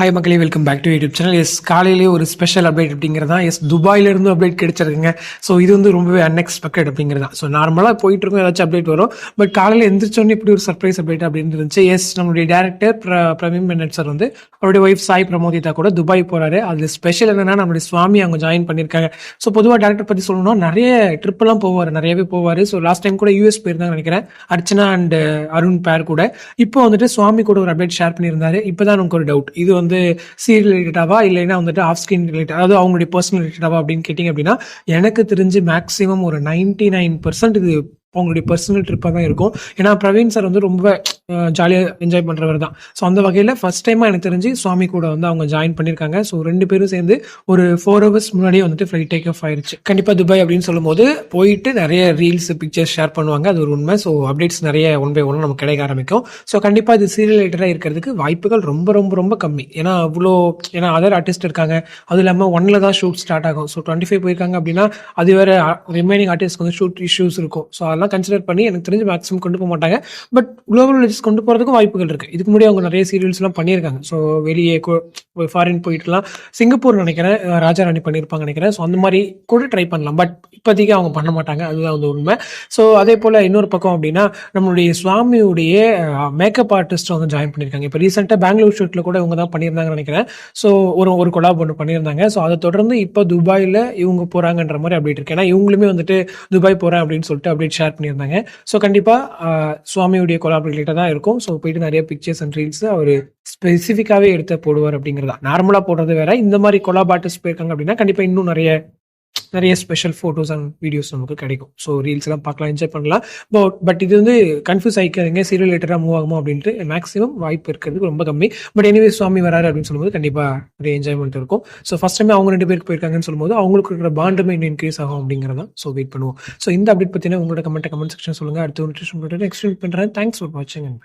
Hi மக்களே welcome back to YouTube channel yes காலையிலேயே ஒரு ஸ்பெஷல் அப்டேட் அப்படிங்கிறது தான் எஸ் துபாயிலிருந்து அப்டேட் கிடைச்சிருக்குங்க. ஸோ இது வந்து ரொம்பவே அன்எக்ஸ்பெக்டட் அப்படிங்கிறது. தான் ஸோ நார்மலாக போயிட்டு இருக்கோம் ஏதாச்சும் அப்டேட் வரும். பட் காலையில் எந்திரிச்சோன்னே இப்படி ஒரு சர்ப்ரைஸ் அப்டேட் அப்படின்னு இருந்துச்சு. எஸ் நம்மளுடைய டேரக்டர் பிர பிரவீன் மென்னட் சார் வந்து அவருடைய ஒய்ஃப் சாய் பிரமோதிதா கூட துபாய் போகிறாரு அதில் ஸ்பெஷல் என்னன்னா நம்மளுடைய சுவாமி அவங்க ஜாயின் பண்ணியிருக்காங்க. ஸோ பொதுவாக டேரக்டர் பற்றி சொல்லணும்னா நிறைய ட்ரிப்பெல்லாம் போவார் நிறையவே போவார். ஸோ லாஸ்ட் டைம் கூட யூஎஸ் போயிருந்தாங்க நினைக்கிறேன். அர்ச்சனா அண்ட் அருண் பேர் கூட. இப்போ வந்துட்டு சுவாமி கூட ஒரு அப்டேட் ஷேர் பண்ணியிருந்தாரு. இப்போதான் நமக்கு ஒரு டவுட் இது வந்து வந்து சீரியல் ரிலேட்டடாவா இல்லைன்னா வந்துட்டு ஆஃப் ஸ்கிரீன் ரிலேட்டட் அதாவது அவங்களுடைய பர்சனல் ரிலேட்டடாவா அப்படின்னு கேட்டிங்க அப்படின்னா எனக்கு தெரிஞ்சு மேக்ஸிமம் ஒரு நைன்டி நைன் இது அவங்களுடைய பர்சனல் ட்ரிப்பாக தான் இருக்கும். ஏன்னா பிரவீன் சார் வந்து ரொம்ப ஜாலியாக என்ஜாய் பண்ணுறவர் தான். ஸோ அந்த வகையில் ஃபர்ஸ்ட் டைமாக எனக்கு தெரிஞ்சு சுவாமி கூட வந்து அவங்க ஜாயின் பண்ணியிருக்காங்க ஸோ ரெண்டு பேரும் சேர்ந்து ஒரு ஃபோர் ஹவர்ஸ் முன்னாடியே வந்துட்டு ஃப்ளைட் டேக் ஆஃப் ஆயிருச்சு. கண்டிப்பாக துபாய் அப்படின்னு சொல்லும்போது போயிட்டு நிறைய ரீல்ஸ் பிக்சர்ஸ் ஷேர் பண்ணுவாங்க. அது ஒரு உண்மை. ஸோ அப்டேட்ஸ் நிறைய ஒன் பை ஒன் நமக்கு கிடைக்க ஆரம்பிக்கும். ஸோ கண்டிப்பாக இது சீரியல் ரிலேட்டடாக இருக்கிறதுக்கு வாய்ப்புகள் ரொம்ப ரொம்ப ரொம்ப கம்மி. ஏன்னா அவ்வளோ ஏன்னா அதர் ஆர்டிஸ்ட் இருக்காங்க. அதுவும் இல்லாமல் ஒன்னில் தான் ஷூட் ஸ்டார்ட் ஆகும். ஸோ டுவெண்ட்டி ஃபைவ் போயிருக்காங்க அப்படின்னா அது வேற ரிமைனிங் ஆர்டிஸ்ட்க்கு வந்து ஷூட் இஷ்யூஸ் இருக்கும். ஸோ அதெல்லாம் கன்சிடர் பண்ணி எனக்கு தெரிஞ்சு மேக்ஸிமம் கொண்டு போக மாட்டாங்க. பட் குளோபல் கொண்டு போகிறதுக்கும் வாய்ப்புகள் இருக்குது இதுக்கு முன்னாடி அவங்க நிறைய சீரியல்ஸ்லாம் பண்ணியிருக்காங்க. ஸோ வெளியே ஃபாரின் போயிட்டுலாம் சிங்கப்பூர் நினைக்கிறேன் ராஜா ராணி பண்ணியிருப்பாங்க நினைக்கிறேன். ஸோ அந்த மாதிரி கூட ட்ரை பண்ணலாம். பட் இப்போதைக்கு அவங்க பண்ண மாட்டாங்க. அதுதான் வந்து உண்மை. ஸோ அதே போல் இன்னொரு பக்கம் அப்படின்னா நம்மளுடைய சுவாமியுடைய மேக்கப் ஆர்டிஸ்ட் வந்து ஜாயின் பண்ணியிருக்காங்க. இப்போ ரீசெண்டாக பெங்களூர் ஷூட்டில் கூட இவங்க தான் பண்ணியிருந்தாங்கன்னு நினைக்கிறேன். ஸோ ஒரு ஒரு கொலாப் ஒன்று பண்ணியிருந்தாங்க. ஸோ அதை தொடர்ந்து இப்போ துபாயில் இவங்க போகிறாங்கன்ற மாதிரி அப்டேட் இருக்கு. ஏன்னா இவங்களுமே வந்துட்டு துபாய் போகிறேன் அப்படின்னு சொல்லிட்டு அப்டேட் ஷேர் பண்ணியிருந்தாங்க. ஸோ கண்டிப்பாக சுவாமியுடைய கொலாப் ரிலேட்டாக தான் இருக்கும். ஸோ போயிட்டு நிறைய பிக்சர்ஸ் அண்ட் ரீல்ஸ் அவர் ஸ்பெசிஃபிக்காகவே எடுத்து போடுவார் அப்படிங்கிறதா நார்மலாக போடுறது வேற. இந்த மாதிரி கொலாப் ஆர்டிஸ்ட் போயிருக்காங்க அப்படின்னா கண்டிப்பாக இன்னும் நிறைய நிறைய ஸ்பெஷல் ஃபோட்டோஸ் அண்ட் வீடியோஸ் நமக்கு கிடைக்கும். ஸோ ரீல்ஸ் எல்லாம் பார்க்கலாம் என்ஜாய் பண்ணலாம். பட் பட் இது வந்து கன்ஃபியூஸ் ஆகிக்காதீங்க சீரியல் ரிலேட்டடாக மூவ் ஆகுமா அப்படின்ட்டு மேக்ஸிமம் வாய்ப்பு இருக்கிறதுக்கு ரொம்ப கம்மி. பட் எனிவே சுவாமி வராரு அப்படின்னு சொல்லும்போது கண்டிப்பாக நிறைய என்ஜாய்மெண்ட் இருக்கும். ஸோ ஃபர்ஸ்ட் டைம் அவங்க ரெண்டு பேருக்கு போயிருக்காங்கன்னு சொல்லும்போது அவங்களுக்கு இருக்கிற பாண்டுமே இன்னும் இன்க்ரீஸ் ஆகும் அப்படிங்கிறதா ஸோ வெயிட் பண்ணுவோம். ஸோ இந்த அப்டேட் பற்றின உங்களோட கமெண்ட் கமெண்ட் செக்ஷன் சொல்லுங்கள் அடுத்த ஒரு நெக்ஸ்ட் பண்ணுறேன் தேங்க்ஸ் ஃபார் வாட்சிங் அண்ட்